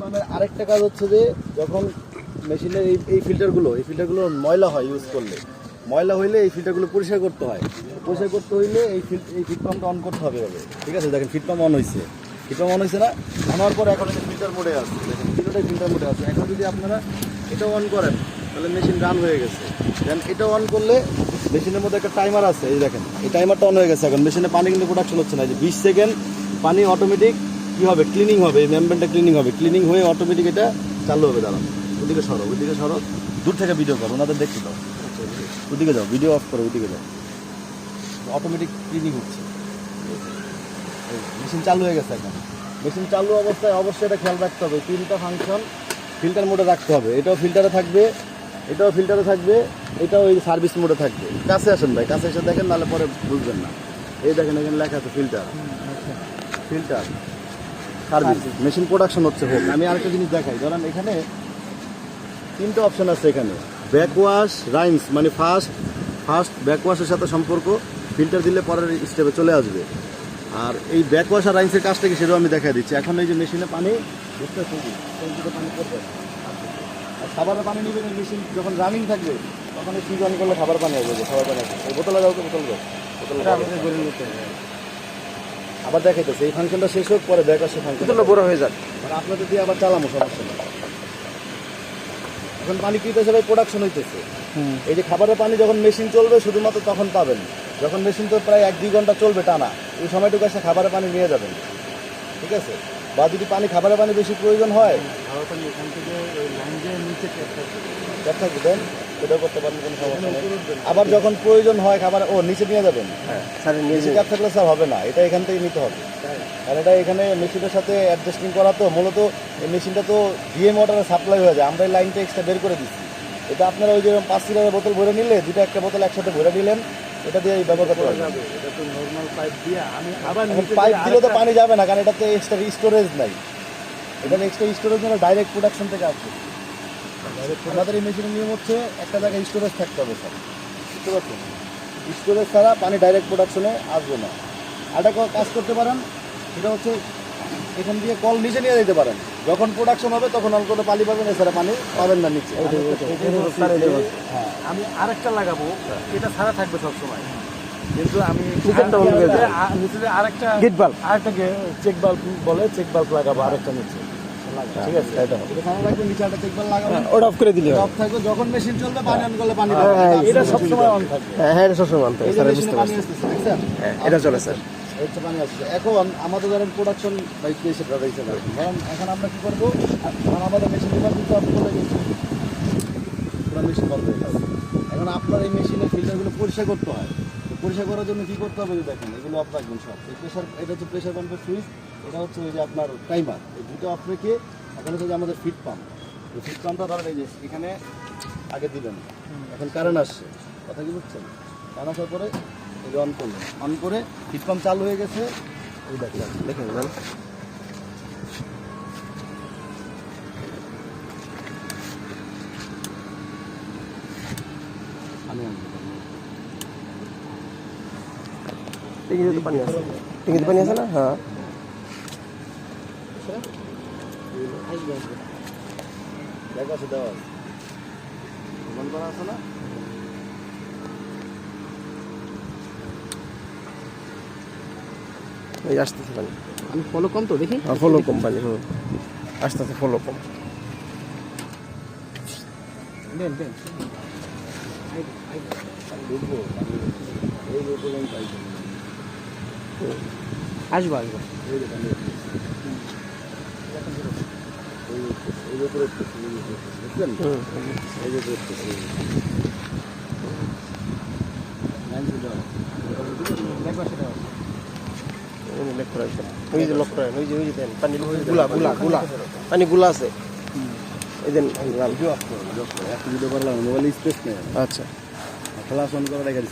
পাম্পের আরেকটা কাজ হচ্ছে যে যখন মেশিনের এই এই ফিল্টারগুলো এই ফিল্টারগুলো ময়লা হয় ইউজ করলে। ময়লা হইলে এই ফিল্টারগুলো পরিষ্কার করতে হয়। পরিষ্কার করতে হইলে এই ফিল এই ফিট পাম্পটা অন করতে হবে ঠিক আছে? দেখেন ফিট পাম্প অন হয়েছে ফিট পাম্প অন হয়েছে না? হওয়ার পর এখন ফিল্টার মোডে আছে। দেখেন তিনটাই ফিল্টার মোডে আছে। এখন যদি আপনারা এটা অন করেন, তাহলে মেশিন রান হয়ে গেছে। দেন এটা অন করলে মেশিনের মধ্যে একটা টাইমার আছে। এই দেখেন, এই টাইমারটা অন হয়ে গেছে এখন। মেশিনে পানি কিন্তু প্রোডাকশন হচ্ছে না। যে বিশ সেকেন্ড পানি অটোমেটিক কি হবে? ক্লিনিং হবে এই মেমব্রেনটা ক্লিনিং হবে। ক্লিনিং হয়ে অটোমেটিক এটা চালু হবে দাঁড়ান ওদিকে সরো ওদিকে সরো। দূর থেকে ভিডিও করো ওনাদের দেখতে দাও। ওদিকে যাও ভিডিও অফ করো ওইদিকে যাও। অটোমেটিক ক্লিনিং হচ্ছে। মেশিন চালু হয়ে গেছে এখন। মেশিন চালু অবস্থায় অবশ্যই এটা খেয়াল রাখতে হবে। তিনটা ফাংশন ফিল্টার মোডে রাখতে হবে। এটাও ফিল্টারে থাকবে এটাও ফিল্টারে থাকবে এটাও ওই সার্ভিস মোডে থাকবে। কাছে আসেন ভাই কাছে এসে দেখেন নাহলে পরে বুঝবেন না। এই দেখেন এখানে লেখা আছে ফিল্টার ফিল্টার মেশিন প্রোডাকশন হচ্ছে হোক আমি আরেকটা জিনিস দেখাই, ধরেন এখানে তিনটে অপশন আছে এখানে। ব্যাকওয়াশ রাইমস মানে ফার্স্ট ফার্স্ট ব্যাকওয়াশের সাথে সম্পর্ক ফিল্টার দিলে পরের স্টেপে চলে আসবে। আর এই ব্যাকওয়াশ আর রাইমসের কাজটা কি সেটাও আমি দেখা দিচ্ছি। এখন এই যে মেশিনে পানি বুঝতে পানি পড়বে। আর খাবারের পানি নিবেন মেশিন যখন রানিং থাকবে, তখন সুইচ অন করলে খাবার পানি আসবে, খাবার পানি আসবে। বোতলে যাও বোতল যাও বোতলে। আবার দেখাইতেছে এই ফাংশনটা শেষ হোক পরে ব্যাকওয়াশের ফাংশন বড় হয়ে যাক। মানে আপনাদের দিয়ে আবার চালামো সমস্যা নেই। এখন পানি কি ভাই প্রোডাকশন হইতেছে। এই যে খাবারের পানি যখন মেশিন চলবে শুধুমাত্র তখন পাবেন। যখন মেশিন তো প্রায় এক দুই ঘণ্টা চলবে টানা ওই সময়টুকু এসে খাবারের পানি নিয়ে যাবেন। ঠিক আছে? বা যদি পানি খাবারের পানি বেশি প্রয়োজন হয় ট্যাপ থাকবে দেন সেটাও করতে পারেন কোনো সমস্যা নেই। আবার যখন প্রয়োজন হয় খাবার ও নিচে নিয়ে যাবেন। নিচে ট্যাপ থাকলে স্যার হবে না এটা এখান থেকে নিতে হবে। কারণ এটা এখানে মেশিনের সাথে অ্যাডজাস্টিং করা তো মূলত এই মেশিনটা তো ডিএ মোটরে সাপ্লাই হয়ে যায়। আমরা এই লাইনটা এক্সট্রা বের করে দিচ্ছি। এটা আপনারা ওই যে পাঁচ লিটারের বোতল ভরে নিলে দুটো একটা বোতল একসাথে ভরে নিলেন এটা দিয়ে ব্যবহার করতে পারবেন। পাইপ দিলে তো পানি যাবে না কারণ এটাতে এক্সট্রা স্টোরেজ নাই। এটা এক্সট্রা স্টোরেজ ডাইরেক্ট প্রোডাকশন থেকে আসবে। আমাদের এই মেশিনের নিয়ম হচ্ছে একটা জায়গায় স্টোরেজ থাকতে হবে স্যার। বুঝতে পারছেন? স্টোরেজ ছাড়া পানি ডাইরেক্ট প্রোডাকশনে আসবে না। আরেকটা কাজ করতে পারেন সেটা হচ্ছে এখান দিয়ে কল নিচে নিয়ে যেতে পারেন। যখন প্রোডাকশন হবে তখন অল্প করে পানি পাবেন এছাড়া পানি পাবেন না নিচে। হ্যাঁ। আমি আরেকটা লাগাবো এটা ছাড়া থাকবে সবসময়। কিন্তু আমি আরেকটা গেট বাল্ব আরেকটা চেক বাল্ব বলে চেক বাল্ব লাগাবো আরেকটা নিচে। ঠিক আছে? নিচে একটা লাগাবেন ওটা অফ করে দিলে হয় অফ থাকবে যখন মেশিন চলবে পানি অন করলে পানি হ্যাঁ, অন থাকবে। হ্যাঁ হ্যাঁ এটা স্যার বুঝতে পারছি। হ্যাঁ এটা চলে স্যার। এই পানি আসছে। এখন আমাদের ধরেন প্রোডাকশন বাইক এসে দাঁড়াইছে না কারণ এখন আমরা কি করব? এখন আমাদের মেশিন লিভার কিন্তু অফ করে গেছে পুরো মেশিন বন্ধ হয়ে গেছে। এখন আপনার এই মেশিনের ফিল্টারগুলো পরিষ্কার করতে হয়। পরিষ্কার করার জন্য কি করতে হবে? দেখেন, এগুলো অফ রাখবেন সব। এই প্রেশার এটা হচ্ছে প্রেশার পাম্পের সুইচ এটা হচ্ছে ওই যে আপনার টাইমার এই দুটো অফ রেখে এখন হচ্ছে যে আমাদের ফিট পাম্প এই ফিট পাম্পটা ধরেন এই যে এখানে আগে দিলেন। এখন কারেন্ট আসছে। কথা কি বুঝছেন? কারেন্ট আসার পরে এটা অন করলেন। অন করে হিট পাম্প চালু হয়ে গেছে। ওই দেখেন দেখেন। টিকিতে তো পানি আছে। টিকিতে পানি আছে না? হ্যাঁ। আছে না এই আসতেছে পানি। আমি ফলো কম তো দেখি। হ্যাঁ ফলো কোম্পানি হুম। আসতেছে ফলো কম। দেন দেন। এই। আসব আসব। ওই যে লক্ষ্য রাখবেন ওই যে ওই যে দেন পানি গুলা গুলা গুলা। পানি গুলা আছে। এই দেন স্পেস নেই আচ্ছা। অন করে রেখে